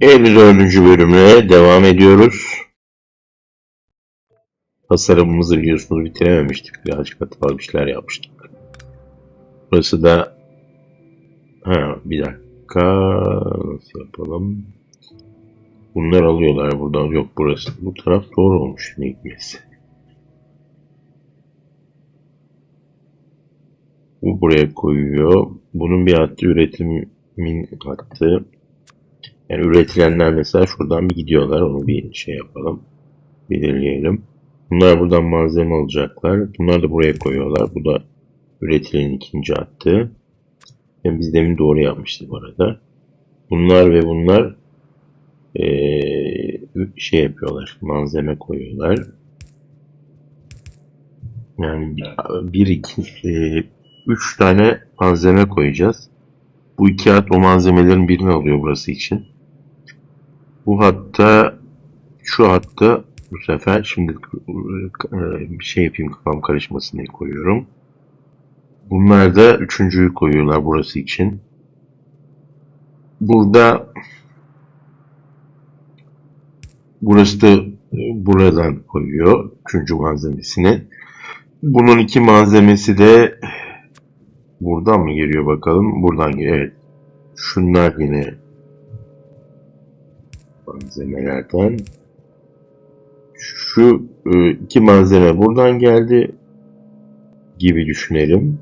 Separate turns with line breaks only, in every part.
54. bölümüne devam ediyoruz. Tasarımımızı biliyorsunuz bitirememiştik. Birazcık hatalı bir şeyler yapmıştık. Burası da ha, bir dakika nasıl yapalım? Bunlar alıyorlar buradan. Yok burası. Bu taraf doğru olmuş. Ne hikmetse. Bu buraya koyuyor. Bunun bir hattı üretimin hattı. Yani üretilenler mesela şuradan bir gidiyorlar. Onu bir şey yapalım. Belirleyelim. Bunlar buradan malzeme alacaklar. Bunlar da buraya koyuyorlar. Bu da üretilenin ikinci hattı. Yani biz demin doğru yapmıştık bu arada. Bunlar ve bunlar eee, şey yapıyorlar. Malzeme koyuyorlar. Yani bir, iki, eee, üç tane malzeme koyacağız. Bu iki hat o malzemelerin birini alıyor burası için. Bu hatta şu hatta bu sefer şimdi e, bir şey yapayım kafam karışmasın diye koyuyorum. Bunlar da üçüncüyü koyuyorlar burası için. Burada burası da e, buradan koyuyor üçüncü malzemesini. Bunun iki malzemesi de buradan mı geliyor bakalım? Buradan geliyor. Evet. Şunlar yine malzemelerden. Şu e, iki malzeme buradan geldi gibi düşünelim.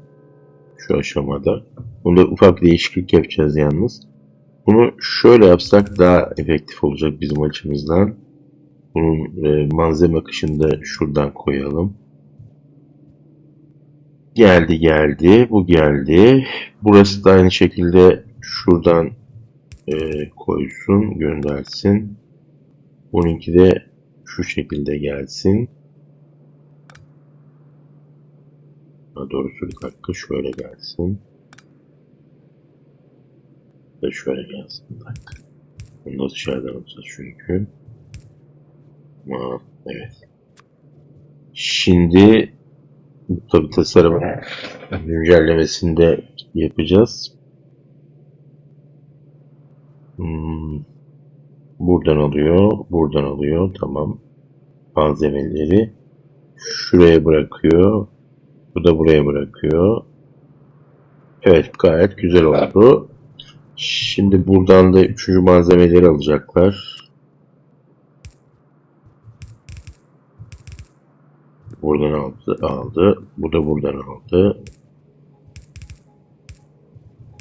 Şu aşamada. Bunda ufak değişiklik yapacağız yalnız. Bunu şöyle yapsak daha efektif olacak bizim açımızdan. Bunun e, malzeme akışını da şuradan koyalım. Geldi geldi. Bu geldi. Burası da aynı şekilde şuradan e, koysun, göndersin. Bununki de şu şekilde gelsin. Daha doğrusu bir dakika şöyle gelsin. Ve şöyle gelsin. Bir. Bunu da dışarıdan alacağız çünkü. Aa, evet. Şimdi tabi tasarım güncellemesini de yapacağız. Hmm. Buradan alıyor, buradan alıyor. Tamam. Malzemeleri şuraya bırakıyor. Bu da buraya bırakıyor. Evet, gayet güzel oldu. Şimdi buradan da üçüncü malzemeleri alacaklar. Buradan aldı, aldı. Bu da buradan aldı.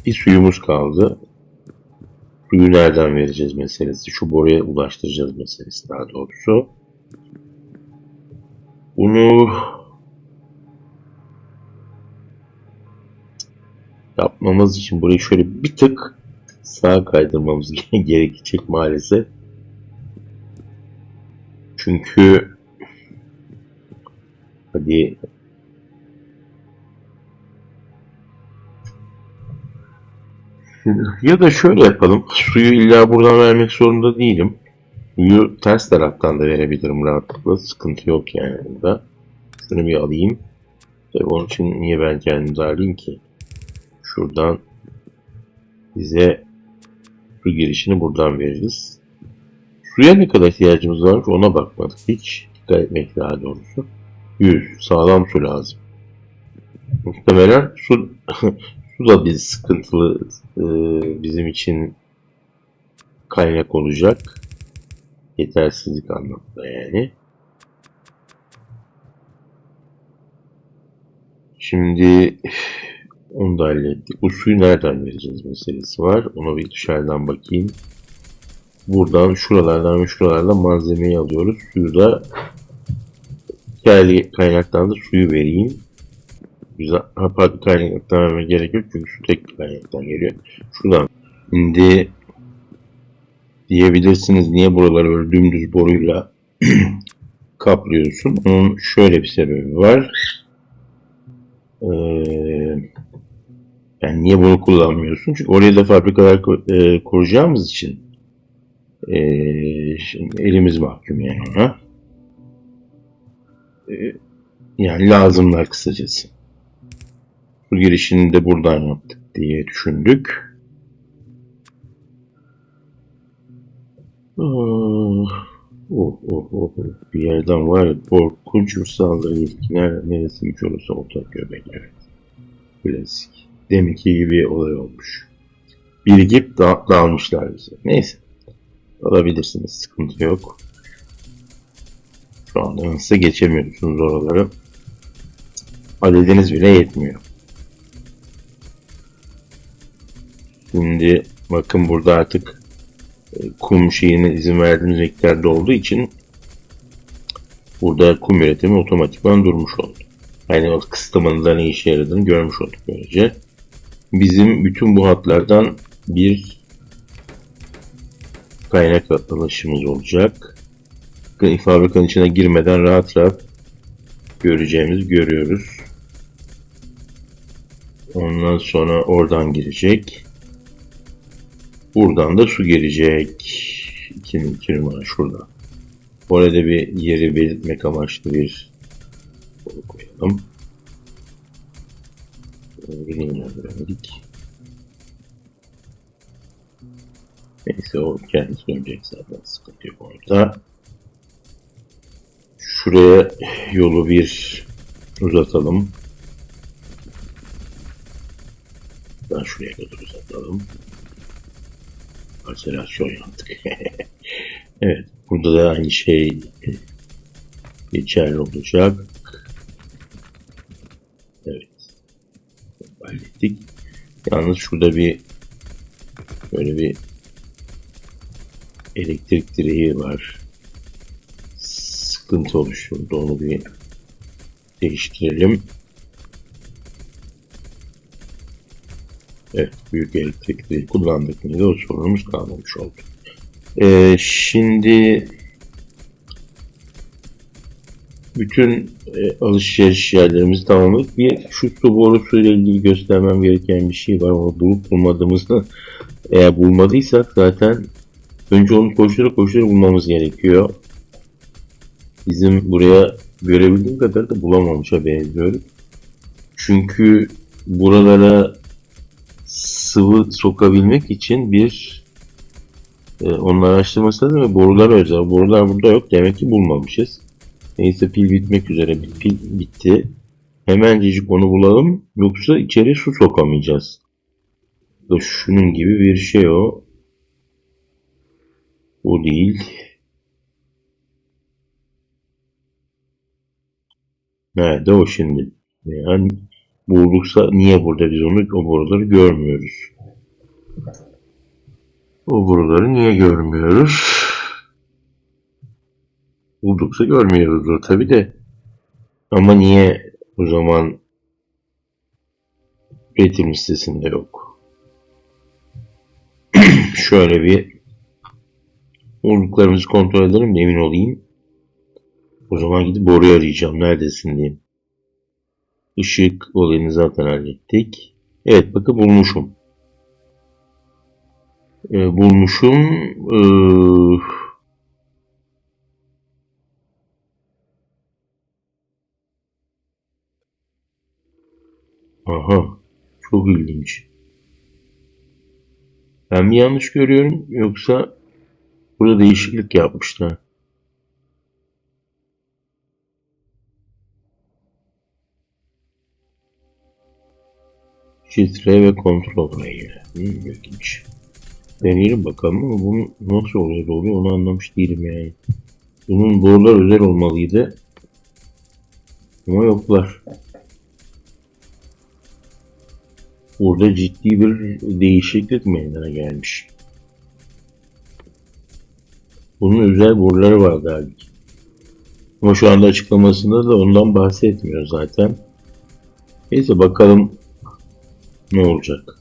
Bir suyumuz kaldı. Suyu nereden vereceğiz meselesi. Şu boruya ulaştıracağız meselesi daha doğrusu. Bunu yapmamız için burayı şöyle bir tık sağa kaydırmamız gerekecek maalesef. Çünkü hadi Ya da şöyle yapalım. Suyu illa buradan vermek zorunda değilim. Suyu ters taraftan da verebilirim rahatlıkla. Sıkıntı yok yani burada. Şunu bir alayım. Tabii onun için niye ben kendimi alayım ki? Şuradan bize su girişini buradan veririz. Suya ne kadar ihtiyacımız var ona bakmadık hiç. Dikkat etmek daha doğrusu. 100. Sağlam su lazım. Muhtemelen su su da bir sıkıntılı e, bizim için kaynak olacak. Yetersizlik anlamında yani. Şimdi onu da hallettik. Bu suyu nereden vereceğiz meselesi var. Ona bir dışarıdan bakayım. Buradan şuralardan ve şuralardan malzemeyi alıyoruz. Suyu da hikayeli kaynaktan da suyu vereyim. Güzel. Ha, farklı kaynaktan vermeye gerek yok çünkü su tek kaynaktan geliyor. Şuradan. Şimdi diyebilirsiniz niye buraları böyle dümdüz boruyla kaplıyorsun. Onun şöyle bir sebebi var. Ee, yani niye bunu kullanmıyorsun? Çünkü oraya da fabrikalar e, kuracağımız için e, şimdi elimiz mahkum yani ona. E, yani lazımlar kısacası. Bu girişini de buradan yaptık diye düşündük. Oh, oh, oh. Bir yerden var ya korkunç bir saldırı ilkiner neresiymiş olursa ortak göbek evet. Klasik. Deminki gibi olay olmuş. Birikip da dağılmışlar bize. Neyse. Alabilirsiniz. Sıkıntı yok. Şu anda nasıl geçemiyorsunuz oraları. Adediniz bile yetmiyor. Şimdi bakın burada artık e, kum şeyine izin verdiğimiz miktarda olduğu için burada kum üretimi otomatikman durmuş oldu. Yani o kısıtlamanın da ne işe yaradığını görmüş olduk böylece. Bizim bütün bu hatlardan bir kaynak ulaşımız olacak. Fabrikanın içine girmeden rahat rahat göreceğimizi görüyoruz. Ondan sonra oradan girecek. Buradan da su gelecek. 2, 2 numara şurada. Orada bir yeri belirtmek amaçlı bir bunu koyalım. Yine göremedik. Neyse o kendisi dönecek zaten sıkıntı yok orada. Şuraya yolu bir uzatalım. Ben şuraya kadar uzatalım. Parselasyon yaptık. evet. Burada da aynı şey geçerli olacak. Evet. Hallettik. Yalnız şurada bir böyle bir elektrik direği var. Sıkıntı oluşturdu. Onu bir değiştirelim. Evet, büyük elektrik direği kullandık mıydı o sorunumuz kalmamış oldu. Ee, şimdi bütün e, alışveriş yerlerimizi tamamladık. Bir şu su borusu ile ilgili göstermem gereken bir şey var. Onu bulup bulmadığımızda eğer bulmadıysak zaten önce onu koştura koştura bulmamız gerekiyor. Bizim buraya görebildiğim kadar da bulamamışa benziyoruz. Çünkü buralara sıvı sokabilmek için bir e, onun araştırması lazım ve borular özel. Borular burada yok. Demek ki bulmamışız. Neyse pil bitmek üzere. Bir pil bitti. Hemencecik onu bulalım. Yoksa içeri su sokamayacağız. Da şunun gibi bir şey o. O değil. Nerede o şimdi? Yani bulduksa niye burada biz onu o boruları görmüyoruz? O boruları niye görmüyoruz? Bulduksa görmüyoruzdur tabi de. Ama niye o zaman üretim listesinde yok? Şöyle bir bulduklarımızı kontrol edelim de emin olayım. O zaman gidip boruyu arayacağım. Neredesin diye. Işık olayını zaten hallettik. Evet bakın bulmuşum. Ee, bulmuşum. Ee, Aha. Çok ilginç. Ben mi yanlış görüyorum yoksa burada değişiklik yapmışlar. Filtre ve kontrol rayı. Hmm, ilginç. Deneyelim bakalım ama bunu nasıl oluyor oluyor onu anlamış değilim yani. Bunun borular özel olmalıydı. Ama yoklar. Burada ciddi bir değişiklik meydana gelmiş. Bunun özel boruları var halbuki. Ama şu anda açıklamasında da ondan bahsetmiyor zaten. Neyse bakalım ne olacak.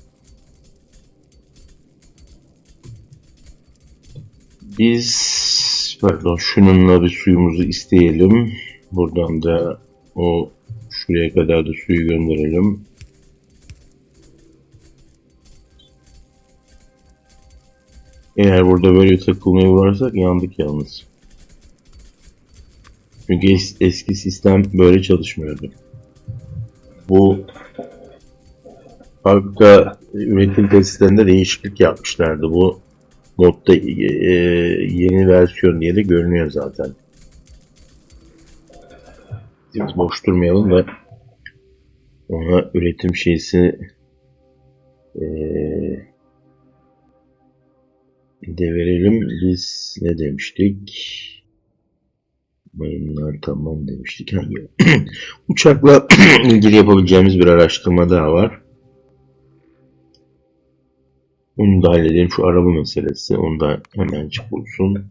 Biz pardon şununla bir suyumuzu isteyelim. Buradan da o şuraya kadar da suyu gönderelim. Eğer burada böyle takılmaya uğrarsak yandık yalnız. Çünkü es eski sistem böyle çalışmıyordu. Bu fabrika üretim tesislerinde değişiklik yapmışlardı. Bu modda e, e, yeni versiyon diye de görünüyor zaten. Biz boş durmayalım da ona üretim şeysi e, de verelim. Biz ne demiştik? Mayınlar tamam demiştik. Hangi? Uçakla ilgili yapabileceğimiz bir araştırma daha var. Onu da halledelim. Şu araba meselesi. Onu da hemen çıkılsın.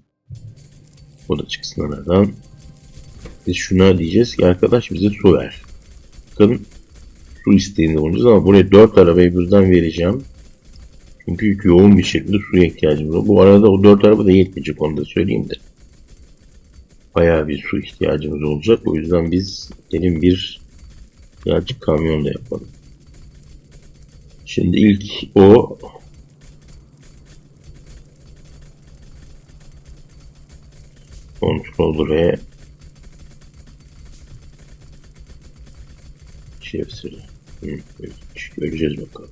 O da çıksın aradan. Biz şuna diyeceğiz ki arkadaş bize su ver. Bakın su isteğinde bulunacağız ama buraya 4 arabayı birden vereceğim. Çünkü yoğun bir şekilde suya ihtiyacımız var. Bu arada o 4 araba da yetmeyecek onu da söyleyeyim de. Bayağı bir su ihtiyacımız olacak. O yüzden biz gelin bir birazcık kamyon da yapalım. Şimdi ilk o Controller Şefsiri. Hı, evet, göreceğiz bakalım.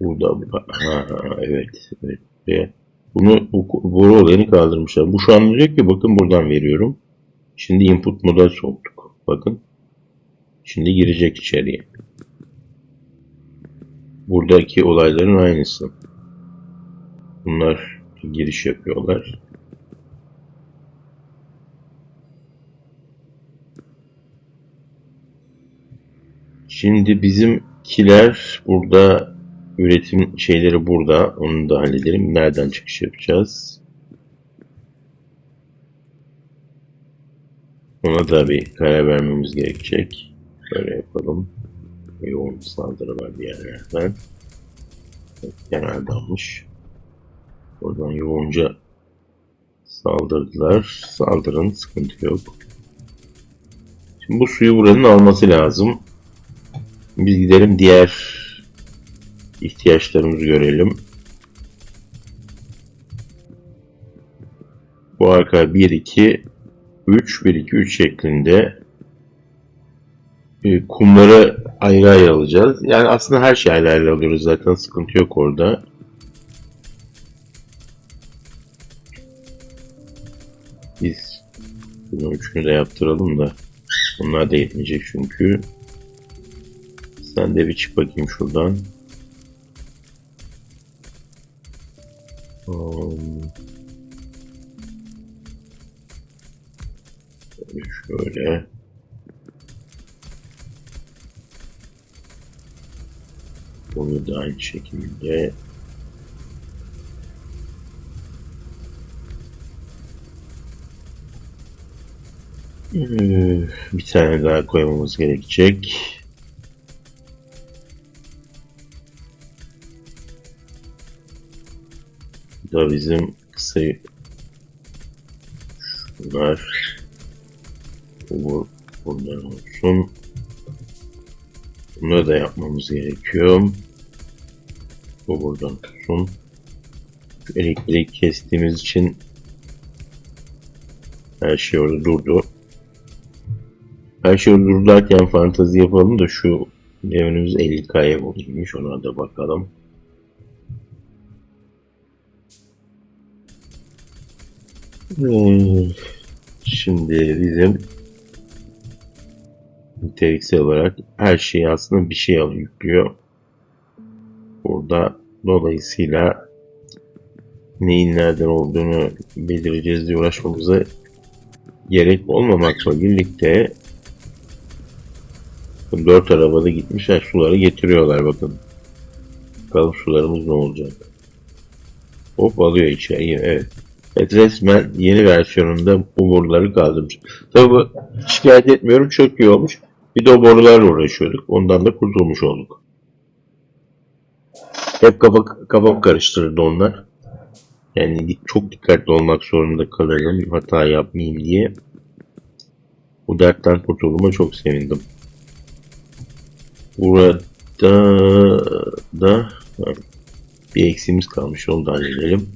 Burada ha, evet evet. Ve bunu bu boru olayını kaldırmışlar. Bu şu an diyor ki bakın buradan veriyorum. Şimdi input moda soktuk. Bakın. Şimdi girecek içeriye. Buradaki olayların aynısı. Bunlar giriş yapıyorlar. Şimdi bizimkiler burada üretim şeyleri burada. Onu da halledelim. Nereden çıkış yapacağız? Ona da bir karar vermemiz gerekecek. Böyle yapalım. Yoğun saldırı var bir yerlerden. Almış. Oradan yoğunca saldırdılar. Saldırın sıkıntı yok. Şimdi bu suyu buranın alması lazım. Biz gidelim diğer ihtiyaçlarımızı görelim. Bu arka 1 2 3 1 2 3 şeklinde e, kumları ayrı ayrı alacağız. Yani aslında her şeyi ayrı ayrı alıyoruz zaten sıkıntı yok orada. Biz bunu üçünü de yaptıralım da onlar da yetmeyecek çünkü. Sen de bir çık bakayım şuradan. Um, şöyle. Bunu da aynı şekilde bir tane daha koymamız gerekecek. Bu da bizim kısa şunlar bu buradan olsun. Bunları da yapmamız gerekiyor. Bu buradan olsun. Elektrik kestiğimiz için her şey orada durdu. Her şey orada dururken fantazi yapalım da şu evimiz 50k'ya bulunmuş ona da bakalım. Hmm, Şimdi bizim niteliksel olarak her şeyi aslında bir şey yüklüyor. Burada dolayısıyla neyin nereden olduğunu belirleyeceğiz diye uğraşmamıza gerek olmamakla birlikte dört arabada gitmişler suları getiriyorlar bakın. Bakalım sularımız ne olacak. Hop alıyor içeriye evet. Evet resmen yeni versiyonunda bu boruları kaldırmış. Tabi bu şikayet etmiyorum çok iyi olmuş. Bir de o borularla uğraşıyorduk. Ondan da kurtulmuş olduk. Hep kafa, kafam karıştırdı onlar. Yani çok dikkatli olmak zorunda kalırım hata yapmayayım diye. Bu dertten kurtulduğuma çok sevindim. Burada da bir eksiğimiz kalmış onu da halledelim.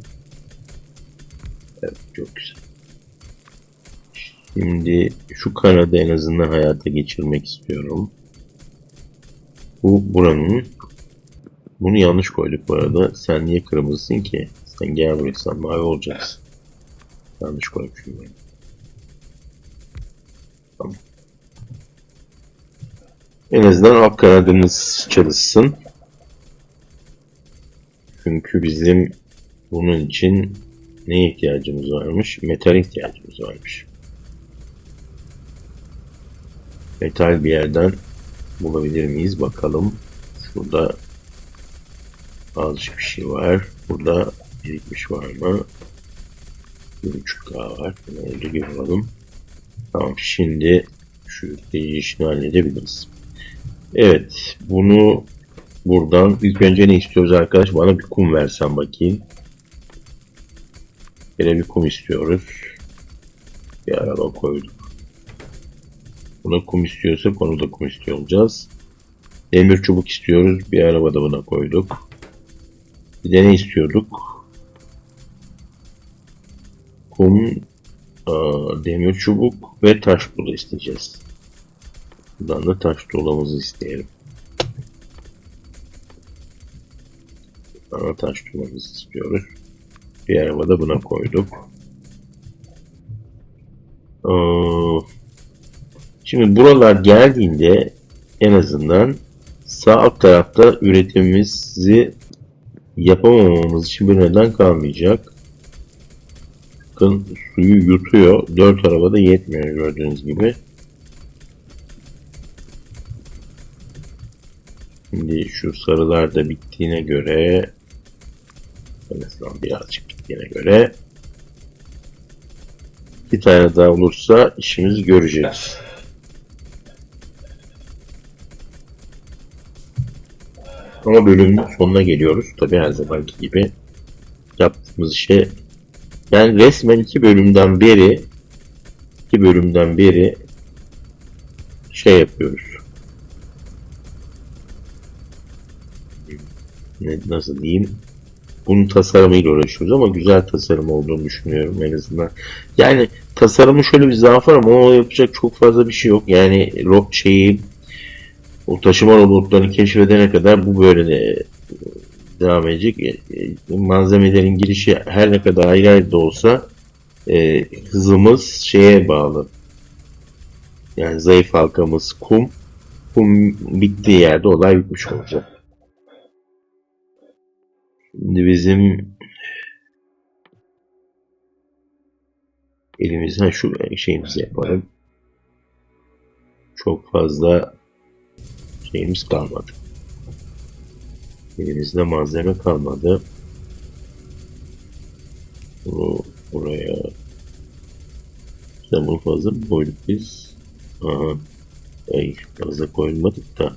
Evet çok güzel. Şimdi şu kanadı en azından hayata geçirmek istiyorum. Bu buranın. Bunu yanlış koyduk bu arada. Sen niye kırmızısın ki? Sen gel buraya sen mavi olacaksın. Yanlış koymuşum ben. Tamam. En azından alt kanadımız çalışsın. Çünkü bizim bunun için neye ihtiyacımız varmış? Metal ihtiyacımız varmış. Metal bir yerden bulabilir miyiz? Bakalım. Şurada azıcık bir şey var. Burada birikmiş var mı? Bir buçuk daha var. Bunu öyle yapalım. Tamam şimdi şu yükleyici işini halledebiliriz. Evet bunu buradan ilk önce ne istiyoruz arkadaş? Bana bir kum versen bakayım. Yine bir kum istiyoruz. Bir araba koyduk. Buna kum istiyorsak onu da kum istiyor olacağız. Demir çubuk istiyoruz. Bir araba da buna koyduk. Bir de ne istiyorduk? Kum, demir çubuk ve taş dolu isteyeceğiz. Buradan da taş dolamızı isteyelim. Buradan taş dolamızı istiyoruz. Bir araba da buna koyduk. Aa, Şimdi buralar geldiğinde en azından sağ alt tarafta üretimimizi yapamamamız için bir neden kalmayacak. Bakın suyu yutuyor. 4 arabada yetmiyor gördüğünüz gibi. Şimdi şu sarılar da bittiğine göre en azından birazcık bittiğine göre bir tane daha olursa işimizi göreceğiz. Ama bölümün sonuna geliyoruz. Tabi her zamanki gibi yaptığımız şey yani resmen iki bölümden beri iki bölümden beri şey yapıyoruz. Ne, nasıl diyeyim? Bunun tasarımıyla uğraşıyoruz ama güzel tasarım olduğunu düşünüyorum en azından. Yani tasarımın şöyle bir zaafı ama o yapacak çok fazla bir şey yok. Yani rock şeyi o taşıma robotlarını keşfedene kadar bu böyle de devam edecek. E, e, Malzemelerin girişi her ne kadar ayrı ayrı da olsa e, hızımız şeye bağlı. Yani zayıf halkamız kum. Kum bittiği yerde olay bitmiş olacak. Şimdi bizim elimizden şu şeyimizi yapalım. Çok fazla şeyimiz kalmadı. Elimizde malzeme kalmadı. Bunu buraya işte bunu fazla mı koyduk biz? Aha. Ay, fazla koymadık da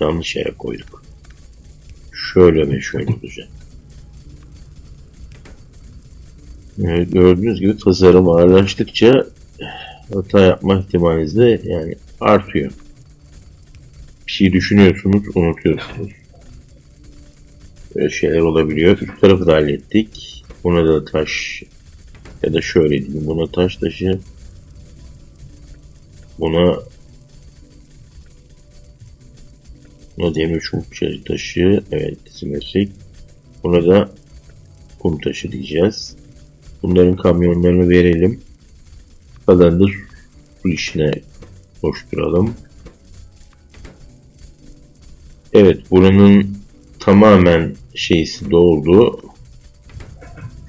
yanlış yere koyduk. Şöyle ve şöyle olacak. Evet, gördüğünüz gibi tasarım ağırlaştıkça hata yapma ihtimaliniz de yani artıyor şey düşünüyorsunuz, unutuyorsunuz. Böyle şeyler olabiliyor. Üst tarafı da hallettik. Buna da taş ya da şöyle diyeyim. Buna taş taşı buna buna demir çubuk taşı evet simetrik. Buna da kum taşı diyeceğiz. Bunların kamyonlarını verelim. Kalan da su işine koşturalım. Evet buranın tamamen şeysi doldu.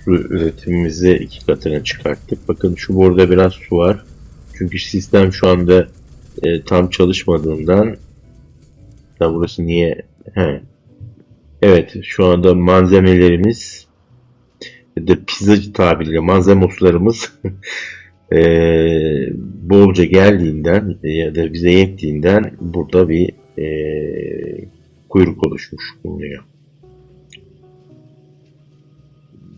Üretimimizi iki katına çıkarttık. Bakın şu burada biraz su var. Çünkü sistem şu anda e, tam çalışmadığından da burası niye he. Evet şu anda malzemelerimiz ya da pizzacı tabiriyle malzemoslarımız e, bolca geldiğinden ya da bize yettiğinden burada bir e, kuyruk oluşmuş bulunuyor.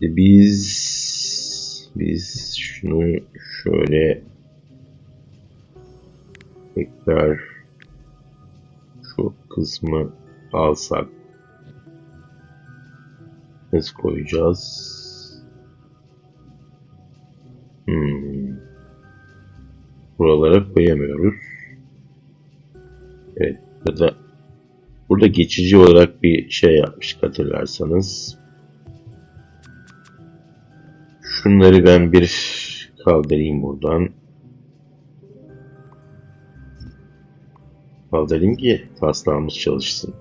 Biz biz şunu şöyle tekrar şu kısmı alsak nasıl koyacağız? Hmm. buralara koyamıyoruz. Evet, burada burada geçici olarak bir şey yapmıştık hatırlarsanız. Şunları ben bir kaldırayım buradan. Kaldırayım ki taslağımız çalışsın.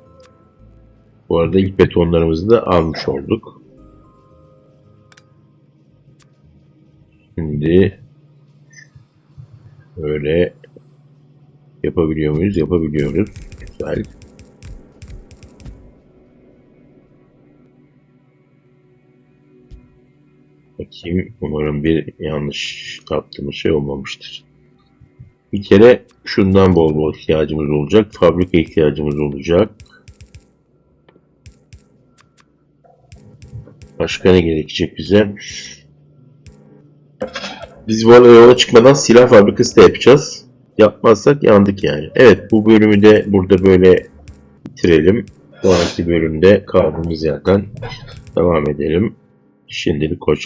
Bu arada ilk betonlarımızı da almış olduk. Şimdi böyle yapabiliyor muyuz? Yapabiliyoruz. Güzel. Bakayım. Umarım bir yanlış yaptığımız şey olmamıştır. Bir kere şundan bol bol ihtiyacımız olacak. Fabrika ihtiyacımız olacak. Başka ne gerekecek bize? Biz bu arada yola çıkmadan silah fabrikası da yapacağız. Yapmazsak yandık yani. Evet bu bölümü de burada böyle bitirelim. Sonraki bölümde kaldığımız yerden devam edelim. Şimdilik hoşça